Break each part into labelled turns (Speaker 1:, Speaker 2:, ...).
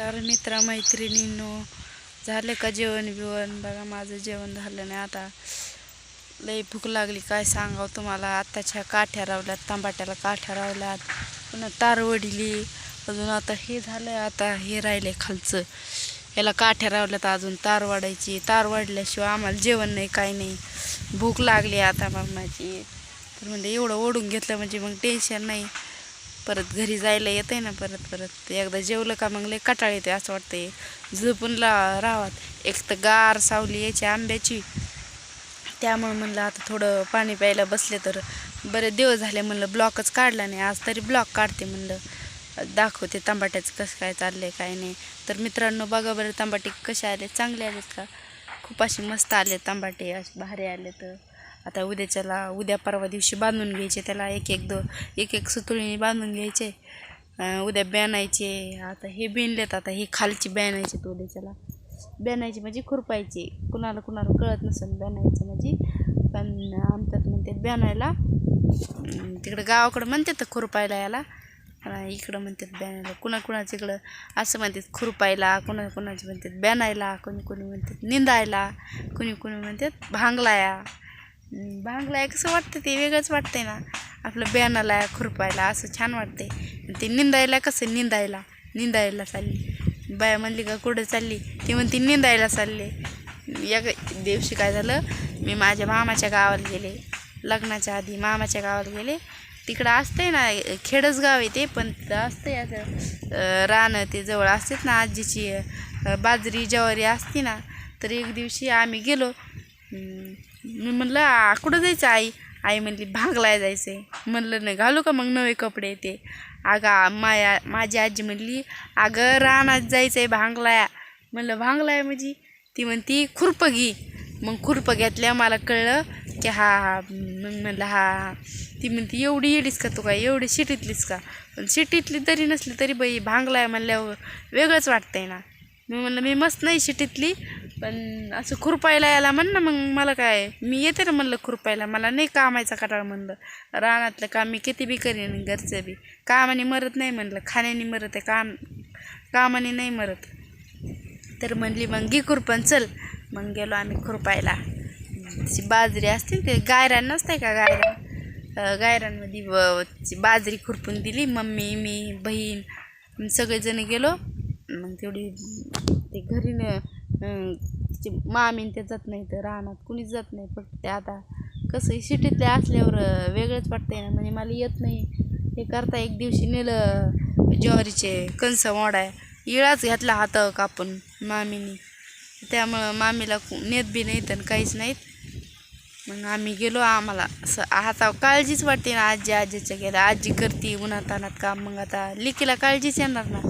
Speaker 1: तर मित्रमैत्रिणींनो. झाले का जेवण बिवण? बघा माझं जेवण झालं नाही आता. लई भूक लागली. काय सांगावं तुम्हाला? आत्ताच्या काठ्या रावल्यात तांबाट्याला काठ्या रावल्यात. पुन्हा तार वडिली अजून आता हे झालं आता हे राहिले खालचं. याला काठ्या रावल्यात अजून तार वाढायची. तार वाढल्याशिवाय आम्हाला जेवण नाही काय नाही. भूक लागली आता मरणाची तर म्हणजे एवढं ओढून घेतलं म्हणजे मग टेन्शन नाही. परत घरी जायला येते ना परत परत. एकदा जेवलं का मग लय कटाळ येते असं वाटतंय. झोपून ला राहावात एक तर गार सावली यायची आंब्याची. त्यामुळे म्हणलं आता थोडं पाणी प्यायला बसले तर बरे दिवस झाले म्हणलं ब्लॉकच काढला नाही. आज तरी ब्लॉक काढते म्हणलं. दाखवते तांबाट्याचं कसं काय चाललंय काय नाही. तर मित्रांनो बघा बरं तांबाटे कसे आले चांगले आलेत का? खूप असे मस्त आले तांबाटे असे भारी आले तर आता उद्याच्याला उद्या परवा दिवशी बांधून घ्यायचे त्याला एक एक दो एक एक सुतळीने बांधून घ्यायचे उद्या बॅनायचे आता हे बिनलेत आता हे खालची बॅनायचे तो उद्याच्याला. ब्यानायची म्हणजे खुरपायची कुणाला कुणाला कळत नसेल बॅनायचं म्हणजे पण आमच्यात म्हणते बॅनायला तिकडं गावाकडं म्हणतात खुरपायला याला इकडं म्हणतात बॅनायला कुणा कुणाचं इकडं असं म्हणतात खुरपायला कुणा कुणाचे म्हणतात बॅनायला कोणी कोणी म्हणतात निंदायला कुणी कुणी म्हणतात भांगलाया. बांगला कसं वाटतं ते? वेगळंच वाटतंय ना. आपलं बॅनाला खुरपायला असं छान वाटतंय. ते निंदायला कसं? निंदायला. निंदायला चालली. बाया म्हणली का कुठं चालली? ती म्हणती निंदायला चालले. या दिवशी काय झालं? मी माझ्या मामाच्या गावाला गेले. लग्नाच्या आधी मामाच्या गावाला गेले. तिकडं असतंय ना खेडच गाव आहे ते पण असतंय असं अं, रानं ते जवळ असतेच ना आजीची बाजरी ज्वारी असते ना तर एक दिवशी आम्ही गेलो. मी म्हणलं कुठं जायचं आई? आई म्हणली भांगला जायचं आहे म्हणलं नाही घालू का मग नवे कपडे ते? अगं माया माझी आजी म्हणली अगं रानात जायचंय भांगलाया. म्हणलं भांगलाय म्हणजे? ती म्हणती खुरपं घे मग खुरपं घेतल्या मला कळलं की हा हा मग म्हणलं हा हा. ती म्हणती एवढी येडीस का तू काय? एवढी शिटीतलीस का? पण शिटीतली तरी नसली तरी बाई भांगलाय म्हणल्यावर वेगळंच वाटतंय ना. मी म्हणलं मी मस्त नाही शिटीतली पण असं खुरपायला यायला म्हण ना मग मला काय मी येते ना म्हणलं खुरपायला मला नाही कामायचा कटाळ म्हणलं. रानातलं काम मी किती बी करीन घरचं बी. कामाने मरत नाही म्हणलं खाण्याने मरत आहे काम कामाने नाही मरत. तर म्हणली मग घे खुरपण चल. मग गेलो आम्ही खुरपायला. तशी बाजरी असते ना ते गायरान नसते का गायरान? गायरांमध्ये व- बाजरी खुरपून दिली मम्मी मी बहीण सगळेजण गेलो. मग तेवढी ते घरी तिची मामीन ते जात नाही तर रानात कुणीच जात नाही फक्त ते आता. कसं सिटीतले असल्यावर वेगळंच वाटतंय ना. म्हणजे मला येत नाही. हे करता एक दिवशी नेलं ज्वारीचे कंस मोडाय. इळाच घातला हात कापून मामीनी. त्यामुळं मामीला नेत बी नाहीत आणि काहीच नाहीत. मग आम्ही गेलो आम्हाला. असं आता काळजीच वाटते ना आजी आजीच्या गेल्या आजी करते उन्हातानात काम. मग आता लिकीला काळजीच येणार ना.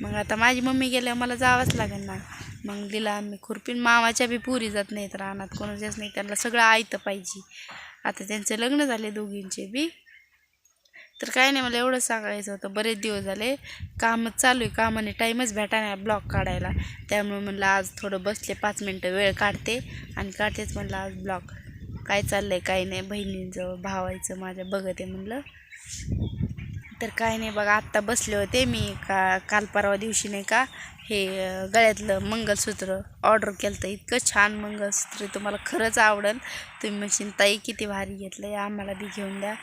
Speaker 1: मग आता माझी मम्मी गेल्यावर मला जावंच लागेल ना. मग दिला आम्ही खुरपीन. मामाच्या बी पुरी जात नाहीत रानात कोणाच्याच नाही. त्यांना सगळं आयतं पाहिजे. आता त्यांचे लग्न झाले दोघींचे बी. तर काय नाही मला एवढं सांगायचं होतं. बरेच दिवस झाले कामच चालू आहे. कामाने टाईमच भेटा नाही ब्लॉग काढायला. त्यामुळे म्हणलं आज थोडं बसले पाच मिनटं वेळ काढते. आणि काढतेच म्हणलं आज ब्लॉग काय चाललं आहे काय नाही. बहिणींचं भावायचं माझ्या बघते म्हणलं. तर काय नाही बघा आत्ता बसले होते मी का काल परवा दिवशी नाही का हे गळ्यातलं मंगलसूत्र ऑर्डर केलं तर इतकं छान मंगलसूत्र तुम्हाला खरंच आवडेल. तुम्ही म्हणशील ताई किती भारी घेतलं आहे आम्हाला बी घेऊन द्या.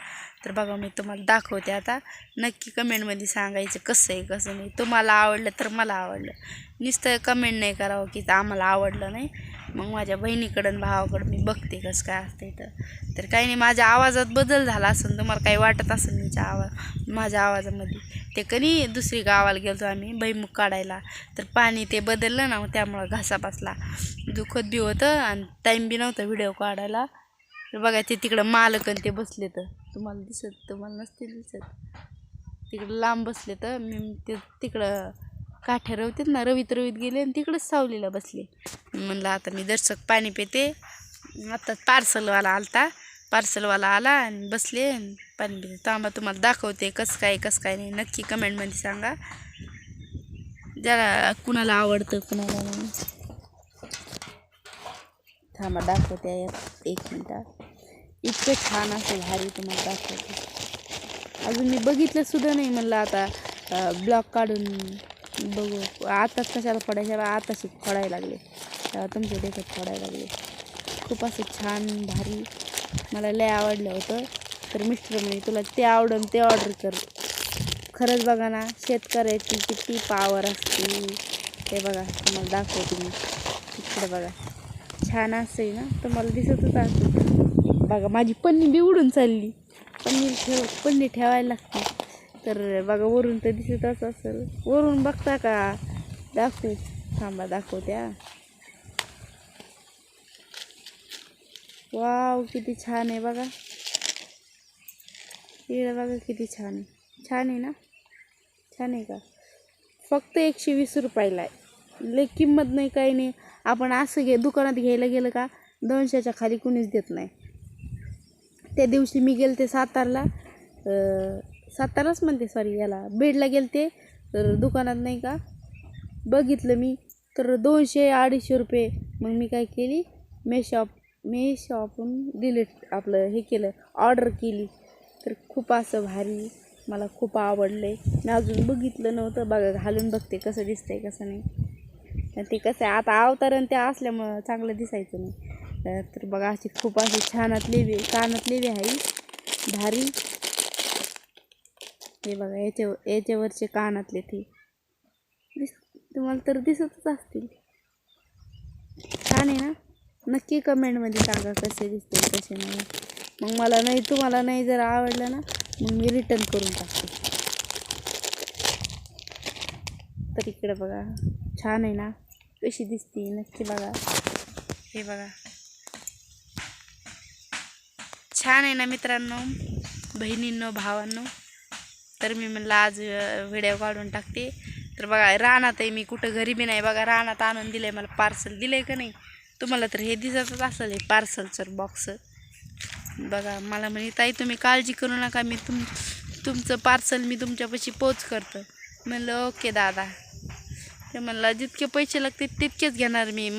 Speaker 1: तर बघा मी तुम्हाला दाखवते आता. नक्की कमेंटमध्ये सांगायचं कसं आहे कसं नाही. तुम्हाला आवडलं तर मला आवडलं. नुसतं कमेंट नाही करावं की आम्हाला आवडलं नाही. मग माझ्या बहिणीकडं भावाकडं मी बघते कसं काय असते तर तर काही नाही माझ्या आवाजात बदल झाला असेल तुम्हाला काही वाटत असेल माझ्या आवाज माझ्या आवाजामध्ये. ते कधी दुसरी गावाला गेलो आम्ही भैमुख काढायला. तर पाणी ते बदललं ना मग त्यामुळं घासा बसला. दुखत बी होतं आणि टाईम बी नव्हता व्हिडिओ काढायला. तर बघा ते तिकडं मालक आणि ते बसले तर. तुम्हाला दिसत तुम्हाला नसते दिसत. तिकडं लांब बसले तर मी ते तिकडं काठ्या रवतात ना रवीत रवीत गेले आणि तिकडंच सावलीला बसले. म्हणलं आता मी दर्शक पाणी पिते. आता पार्सलवाला आलता. पार्सलवाला आला आणि बसले पाणी पिते. थांबा तुम्हाला दाखवते कसं काय कसं काय नाही. नक्की कमेंटमध्ये सांगा. ज्याला कुणाला आवडतं कुणाला नाही. थांबा दाखवते एक- एक मिनटात इतकं छान असेल भारी तुम्हाला दाखवते. अजून मी बघितलं सुद्धा नाही म्हणलं आता ब्लॉग काढून. बघू. आताच कशाला फडायच्या आताच फडायला लागले. तेव्हा तुमच्या देखत फडायला लागले. खूप असं छान भारी. मला लय आवडलं होतं. तर मिस्टर म्हणे तुला ते आवडून ते ऑर्डर कर. खरंच बघा ना शेतकऱ्याची किती पावर असते. ते बघा तुम्हाला दाखवते मी. तिकडे बघा. छान असते ना? तुम्हाला दिसतच असतं बघा माझी पन्नी बी उडून चालली. पन्नी ठेव पन्नी ठेवायला लागते. तर बघा वरून तर दिसतच असेल. वरून बघता का? दाखवू. थांबा दाखवत्या वाव किती छान आहे बघा. इकडे बघा किती छान आहे. छान आहे ना? छान आहे का? फक्त एकशे वीस रुपयाला आहे. लय किंमत नाही काही नाही. आपण असं घे दुकानात घ्यायला गेलं का दोनशेच्या खाली कुणीच देत नाही. त्या दिवशी मी गेले ते सातारला साताराच म्हणते सॉरी याला. बेडला गेले ते तर दुकानात नाही का बघितलं मी तर दोनशे अडीचशे रुपये. मग मी काय केली मेशॉप मेशॉपून डिलीट आपलं हे केलं ऑर्डर केली. तर खूप असं भारी मला खूप आवडलं आहे मी अजून बघितलं नव्हतं बघा घालून बघते कसं दिसतंय कसं नाही. ते कसं आहे आता अवतारण ते असल्यामुळं चांगलं दिसायचं नाही. तर बघा अशी खूप अशी छानात लेवी कानात लेवी आहे. भारी. हे बघा. याच्या याच्यावरचे कानातले ते. दिस तुम्हाला तर दिसतच असतील. छान आहे ना? नक्की कमेंटमध्ये सांगा कसे दिसते कसे नाही. मग मला नाही तुम्हाला नाही जर आवडलं ना मग मी रिटर्न करून टाकते. तर इकडे बघा. छान आहे ना? कशी दिसते नक्की बघा. हे बघा. छान आहे ना मित्रांनो? बहिणींनो भावांनो? तर मी म्हणलं आज व्हिडिओ काढून टाकते. तर बघा रानात आहे मी कुठं घरी बी नाही. बघा रानात आणून दिलं आहे मला पार्सल दिलं आहे का नाही? तुम्हाला तर हे दिसतच असेल हे पार्सलचं बॉक्स बघा मला म्हणे ताई तुम्ही काळजी करू नका. मी तुम तुमचं पार्सल मी तुमच्यापाशी पोच करतो. म्हणलं ओके दादा. ते म्हणलं जितके पैसे लागतील तितकेच घेणार मी.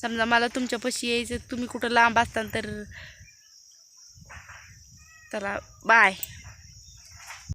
Speaker 1: समजा मला तुमच्यापाशी यायचं तुम्ही कुठं लांब असताल तर चला बाय